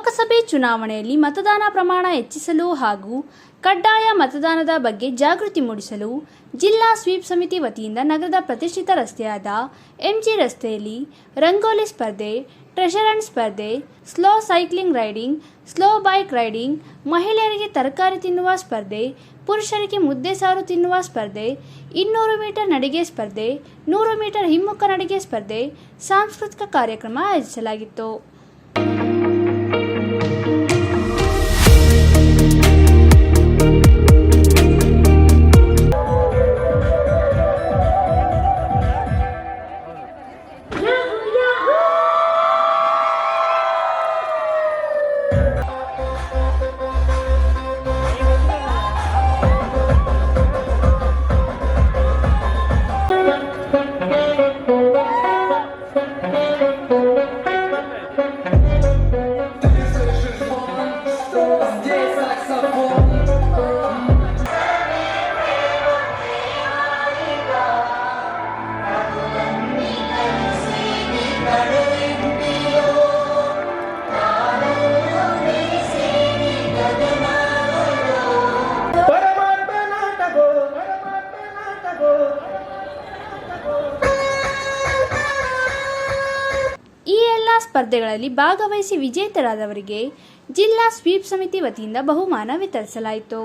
ಲೋಕಸಭೆ ಚುನಾವಣೆಯಲ್ಲಿ ಮತದಾನ ಪ್ರಮಾಣ ಹೆಚ್ಚಿಸಲು ಹಾಗೂ ಕಡ್ಡಾಯ ಮತದಾನದ ಬಗ್ಗೆ ಜಾಗೃತಿ ಮೂಡಿಸಲು ಜಿಲ್ಲಾ ಸ್ವೀಪ್ ಸಮಿತಿ ವತಿಯಿಂದ ನಗರದ ಪ್ರತಿಷ್ಠಿತ ರಸ್ತೆಯಾದ ಎಂಜಿ ರಸ್ತೆಯಲ್ಲಿ ರಂಗೋಲಿ ಸ್ಪರ್ಧೆ ಟ್ರೆಷರ್ ಅಂಡ್ ಸ್ಪರ್ಧೆ slow cycling riding slow bike riding ಮಹಿಳೆಯರಿಗೆ ತರಕಾರಿ ತಿನ್ನುವ ಸ್ಪರ್ಧೆ, ಪುರುಷರಿಗೆ ಮುದ್ದೆ ಸಾರು ತಿನ್ನುವ ಸ್ಪರ್ಧೆ, ಇನ್ನೂರು ಮೀಟರ್ ನಡಿಗೆ ಸ್ಪರ್ಧೆ, ನೂರು ಮೀಟರ್ ಹಿಮ್ಮುಖ ನಡಿಗೆ ಸ್ಪರ್ಧೆ, ಸಾಂಸ್ಕೃತಿಕ ಕಾರ್ಯಕ್ರಮ ಆಯೋಜಿಸಲಾಗಿತ್ತು. ಸ್ಪರ್ಧೆಗಳಲ್ಲಿ ಭಾಗವಹಿಸಿ ವಿಜೇತರಾದವರಿಗೆ ಜಿಲ್ಲಾ ಸ್ವೀಪ್ ಸಮಿತಿ ವತಿಯಿಂದ ಬಹುಮಾನ ವಿತರಿಸಲಾಯಿತು.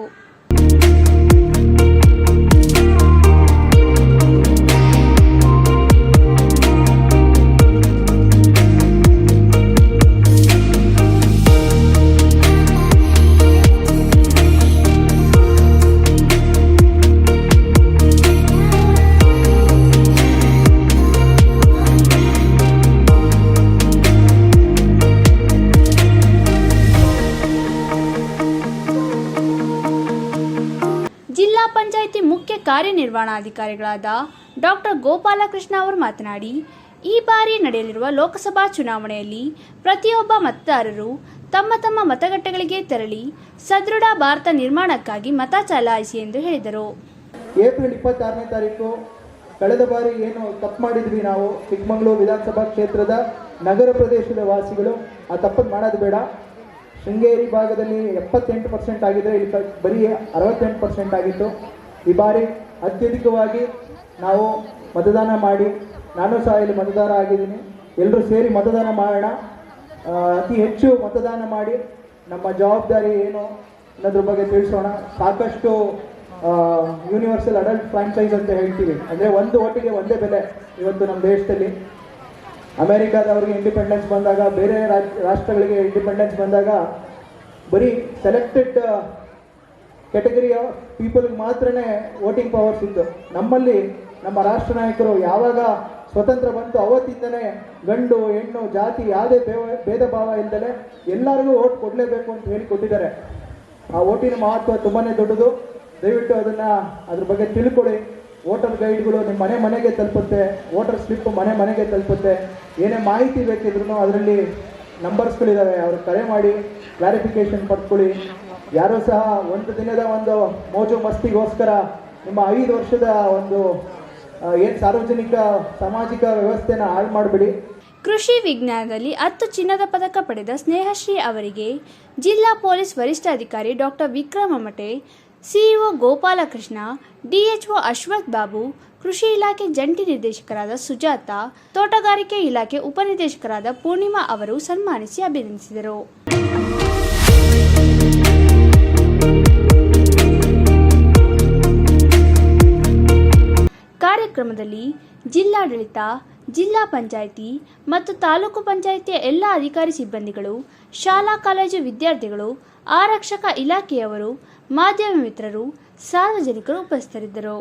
ಜಿಲ್ಲಾ ಪಂಚಾಯಿತಿ ಮುಖ್ಯ ಕಾರ್ಯನಿರ್ವಹಣಾಧಿಕಾರಿಗಳಾದ ಡಾಕ್ಟರ್ ಗೋಪಾಲಕೃಷ್ಣ ಅವರು ಮಾತನಾಡಿ, ಈ ಬಾರಿ ನಡೆಯಲಿರುವ ಲೋಕಸಭಾ ಚುನಾವಣೆಯಲ್ಲಿ ಪ್ರತಿಯೊಬ್ಬ ಮತದಾರರು ತಮ್ಮ ತಮ್ಮ ಮತಗಟ್ಟೆಗಳಿಗೆ ತೆರಳಿ ಸದೃಢ ಭಾರತ ನಿರ್ಮಾಣಕ್ಕಾಗಿ ಮತ ಚಲಾಯಿಸಿ ಎಂದು ಹೇಳಿದರು. ಏಪ್ರಿಲ್ ಇಪ್ಪತ್ತಾರನೇ ತಾರೀಕು ಕಳೆದ ಬಾರಿ ಏನು ತಪ್ಪು ಮಾಡಿದ್ವಿ ನಾವು, ಚಿಕ್ಕಮಗಳೂರು ವಿಧಾನಸಭಾ ಕ್ಷೇತ್ರದ ನಗರ ಪ್ರದೇಶದ ವಾಸಿಗಳು, ಆ ತಪ್ಪನ್ನು ಮಾಡೋದು ಬೇಡ. ಶೃಂಗೇರಿ ಭಾಗದಲ್ಲಿ ಎಪ್ಪತ್ತೆಂಟು ಪರ್ಸೆಂಟ್ ಆಗಿದ್ರೆ ಇಲ್ಲಿ ಬರೀ ಅರವತ್ತೆಂಟು ಪರ್ಸೆಂಟ್ ಆಗಿತ್ತು. ಈ ಬಾರಿ ಅತ್ಯಧಿಕವಾಗಿ ನಾವು ಮತದಾನ ಮಾಡಿ, ನಾನು ಸಹ ಇಲ್ಲಿ ಮತದಾರ ಆಗಿದ್ದೀನಿ. ಎಲ್ಲರೂ ಸೇರಿ ಮತದಾನ ಮಾಡೋಣ. ಅತಿ ಹೆಚ್ಚು ಮತದಾನ ಮಾಡಿ, ನಮ್ಮ ಜವಾಬ್ದಾರಿ ಏನು ಅನ್ನೋದ್ರ ಬಗ್ಗೆ ತಿಳಿಸೋಣ. ಸಾಕಷ್ಟು ಯೂನಿವರ್ಸಲ್ ಅಡಲ್ಟ್ ಫ್ರಾಂಚೈಸ್ ಅಂತ ಹೇಳ್ತೀವಿ. ಅಂದರೆ ಒಂದು ಒಟ್ಟಿಗೆ ಒಂದೇ ಬೆಲೆ ಇವತ್ತು ನಮ್ಮ ದೇಶದಲ್ಲಿ. ಅಮೆರಿಕಾದವ್ರಿಗೆ ಇಂಡಿಪೆಂಡೆನ್ಸ್ ಬಂದಾಗ, ಬೇರೆ ರಾಷ್ಟ್ರಗಳಿಗೆ ಇಂಡಿಪೆಂಡೆನ್ಸ್ ಬಂದಾಗ, ಬರೀ ಸೆಲೆಕ್ಟೆಡ್ ಕೆಟಗರಿ ಪೀಪಲ್ಗೆ ಮಾತ್ರನೇ ವೋಟಿಂಗ್ ಪವರ್ಸ್ ಇತ್ತು. ನಮ್ಮಲ್ಲಿ ನಮ್ಮ ರಾಷ್ಟ್ರ ನಾಯಕರು ಯಾವಾಗ ಸ್ವತಂತ್ರ ಬಂತು ಅವತ್ತಿಂದನೇ ಗಂಡು, ಹೆಣ್ಣು, ಜಾತಿ ಯಾವುದೇ ಭೇದ ಭಾವ ಇಲ್ಲದೆ ಎಲ್ಲರಿಗೂ ಓಟ್ ಕೊಡಲೇಬೇಕು ಅಂತ ಹೇಳಿ ಕೊಟ್ಟಿದ್ದಾರೆ. ಆ ಓಟಿನ ಮಹತ್ವ ತುಂಬಾ ದೊಡ್ಡದು. ದಯವಿಟ್ಟು ಅದನ್ನು ಅದ್ರ ಬಗ್ಗೆ ತಿಳ್ಕೊಳ್ಳಿ. ವೋಟರ್ ಗೈಡ್ಗಳು ನಿಮ್ಮ ಮನೆ ಮನೆಗೆ ತಲುಪುತ್ತೆ, ವೋಟರ್ ಸ್ಲಿಪ್ ಮನೆ ಮನೆಗೆ ತಲುಪುತ್ತೆ, ಏನೇ ಮಾಹಿತಿ ಬೇಕಿದ್ರು ಅದರಲ್ಲಿ ನಂಬರ್ಸ್ಗಳಿದ್ದಾವೆ ಅವ್ರಿಗೆ ಕರೆ ಮಾಡಿ ಕ್ಲಾರಿಫಿಕೇಶನ್ ಪಡ್ಕೊಳ್ಳಿ. ಯಾರೂ ಸಹ ಒಂದು ದಿನದ ಒಂದು ಮೋಜು ಮಸ್ತಿಗೋಸ್ಕರ ನಿಮ್ಮ ಐದು ವರ್ಷದ ಒಂದು ಏನು ಸಾರ್ವಜನಿಕ, ಸಾಮಾಜಿಕ ವ್ಯವಸ್ಥೆನ ಹಾಳು ಮಾಡಬೇಡಿ. ಕೃಷಿ ವಿಜ್ಞಾನದಲ್ಲಿ ಹತ್ತು ಚಿನ್ನದ ಪದಕ ಪಡೆದ ಸ್ನೇಹಶ್ರೀ ಅವರಿಗೆ ಜಿಲ್ಲಾ ಪೊಲೀಸ್ ವರಿಷ್ಠಾಧಿಕಾರಿ doctor Vikram Amte CEO Gopalakrishna, DHO Ashwath Babu, ಕೃಷಿ ಇಲಾಖೆ ಜಂಟಿ ನಿರ್ದೇಶಕರಾದ ಸುಜಾತ, ತೋಟಗಾರಿಕೆ ಇಲಾಖೆ ಉಪನಿರ್ದೇಶಕರಾದ ಪೂರ್ಣಿಮಾ ಅವರು ಸನ್ಮಾನಿಸಿ ಅಭಿನಂದಿಸಿದರು. ಕಾರ್ಯಕ್ರಮದಲ್ಲಿ ಜಿಲ್ಲಾಡಳಿತ ಜಿಲ್ಲಾ ಪಂಚಾಯಿತಿ ಮತ್ತು ತಾಲೂಕು ಪಂಚಾಯಿತಿಯ ಎಲ್ಲ ಅಧಿಕಾರಿ ಸಿಬ್ಬಂದಿಗಳು, ಶಾಲಾ ಕಾಲೇಜು ವಿದ್ಯಾರ್ಥಿಗಳು, ಆರಕ್ಷಕ ಇಲಾಖೆಯವರು, ಮಾಧ್ಯಮ ಮಿತ್ರರು, ಸಾರ್ವಜನಿಕರು ಉಪಸ್ಥಿತರಿದ್ದರು.